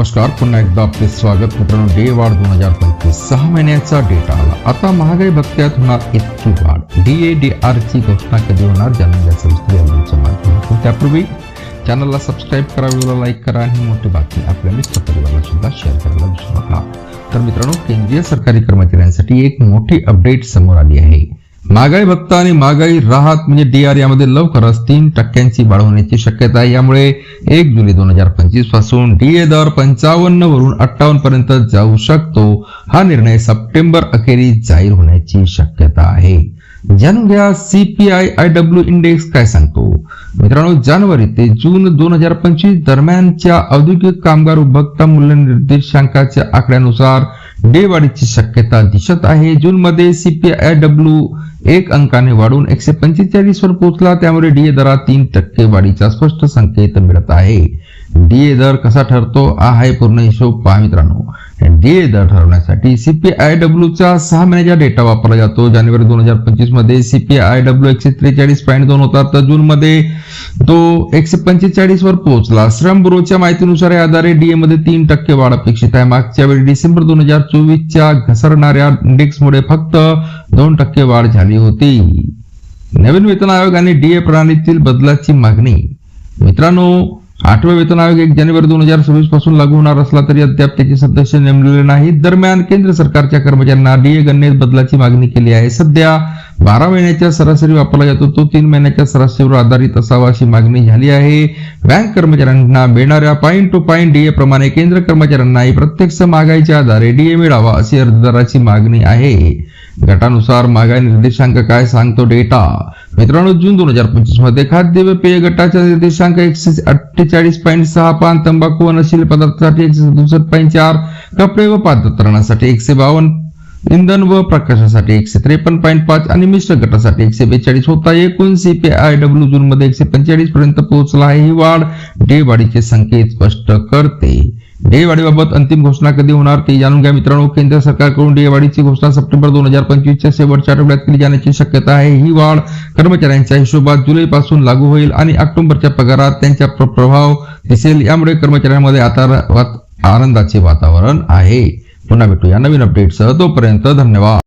नमस्कार पुन्हा एकदा आपले स्वागत. मित्रांनो डे वाढ दोन हजार पंचवीस सहा महिन्याचा डेटा आला. आता महागाई भत्त्यात होणार इतकी वाढ. डी ए डी आर ची घोषणा कधी होणार जाणून घ्या सविस्तर माध्यमातून त्यापूर्वी चॅनलला सबस्क्राईब करा व्हिडिओला लाईक करा आणि ही मोठी बातमी आपल्या मित्र परिवाराला सुद्धा शेअर करायला विसरू नका. तर मित्रांनो केंद्रीय सरकारी कर्मचाऱ्यांसाठी एक मोठी अपडेट समोर आली आहे. महागाई भत्ता आणि महागाई राहत म्हणजे डी आर यामध्ये लवकरच तीन टक्क्यांची वाढ होण्याची शक्यता आहे. यामुळे एक जुलै दोन हजार पंचवीसपासून डी ए दर पंचावन्न वरून अठ्ठावन्न पर्यंत जाऊ शकतो. हा निर्णय सप्टेंबर अखेरीस जाहीर होण्याची शक्यता आहे. जाणून घ्या सीपीआय आय डब्ल्यू इंडेक्स काय सांगतो. मित्रांनो जानेवारी ते जून दोन हजार पंचवीस दरम्यानच्या औद्योगिक कामगार उपभोक्ता मूल्य निर्देशांकाच्या आकड्यानुसार डे वाढीची शक्यता दिसत आहे. जून मध्ये सीपीआय डब्ल्यू एक अंकाने वाढून एकशे पंचेचाळीस वर पोहोचला. त्यामुळे डीए दरात तीन टक्के वाढीचा स्पष्ट संकेत मिळत आहे. डीए दर कसा ठरतो? हा आहे पूर्ण हिशोब पहा मित्रांनो. डीए दर ठरवण्यासाठी सीपीआय डब्ल्यूचा सहा महिन्याचा डेटा वापरला जातो. जानेवारी दोन हजार पंचवीसमध्ये सीपीआय डब्ल्यू एकशे त्रेचाळीस पॉईंट दोन होता. तर जून मध्ये तो एकशे पंचेचाळीस वर पोहोचला. श्रम ब्युरोच्या माहितीनुसार या आधारे डीए मध्ये तीन टक्के वाढ अपेक्षित आहे. मागच्या वेळी डिसेंबर दोन हजार चोवीसच्या घसरणाऱ्या इंडेक्समुळे फक्त दोन टक्के वाढ झाली होती. नवीन वेतन आयोग आणि डीए प्रणालीतील बदलाची मागणी. मित्रांनो आठव्या वेतन आयोग एक जानेवारी दोन हजार सव्वीसपासून लागू होणार असला तरी अद्याप त्याचे सदस्य नेमलेले नाहीत. दरम्यान केंद्र सरकारच्या कर्मचाऱ्यांना डीए गणनेत बदलाची मागणी केली आहे. सध्या बारा महिन्याच्या सरासरी वापरला जातो. तो तीन महिन्याच्या सरासरीवर आधारित असावा अशी मागणी झाली आहे. बँक कर्मचाऱ्यांना मिळणाऱ्या पॉईंट टू पॉईंट डीए प्रमाणे केंद्र कर्मचाऱ्यांनाही प्रत्यक्ष महागाईच्या आधारे डीए मिळावा अशी अर्जदाराची मागणी आहे. गटानुसार महागाई निर्देशांक काय सांगतो डेटा मित्रांनो जून दोन हजार पंचवीसमध्ये खाद्य व पेय गटाचा निर्देशांक एकशे अठ्ठेचाळीस पॉईंट सहा पान तंबाखू व नशील पदार्थासाठी एकशे सदुसष्ट पॉईंट चार कपडे व पादत्राणासाठी एकशे बावन्न इंधन व प्रकाशासाठी एकशे त्रेपन्न पॉईंट पाच आणि मिश्र गटासाठी एकशे बेचाळीस होता. एकूण सीपीआय डब्ल्यू जून मध्ये एकशे पंचेचाळीस पर्यंत पोहोचला आहे. ही वाढ डे वाढीचे संकेत स्पष्ट करते. डे वाढीबाबत अंतिम घोषणा कधी होणार ते जाणून घ्या मित्रांनो. केंद्र सरकारकडून डे वाढीची घोषणा सप्टेंबर दोन हजार पंचवीसच्या शेवटच्या आठवड्यात केली जाण्याची शक्यता आहे. ही वाढ कर्मचाऱ्यांच्या हिशोबात जुलैपासून लागू होईल आणि ऑक्टोबरच्या पगारात त्यांचा प्रभाव दिसेल. यामुळे कर्मचाऱ्यांमध्ये आता आनंदाचे वातावरण आहे. पुन्हा भेटूया. नवीन अपडेटसह तोपर्यंत धन्यवाद.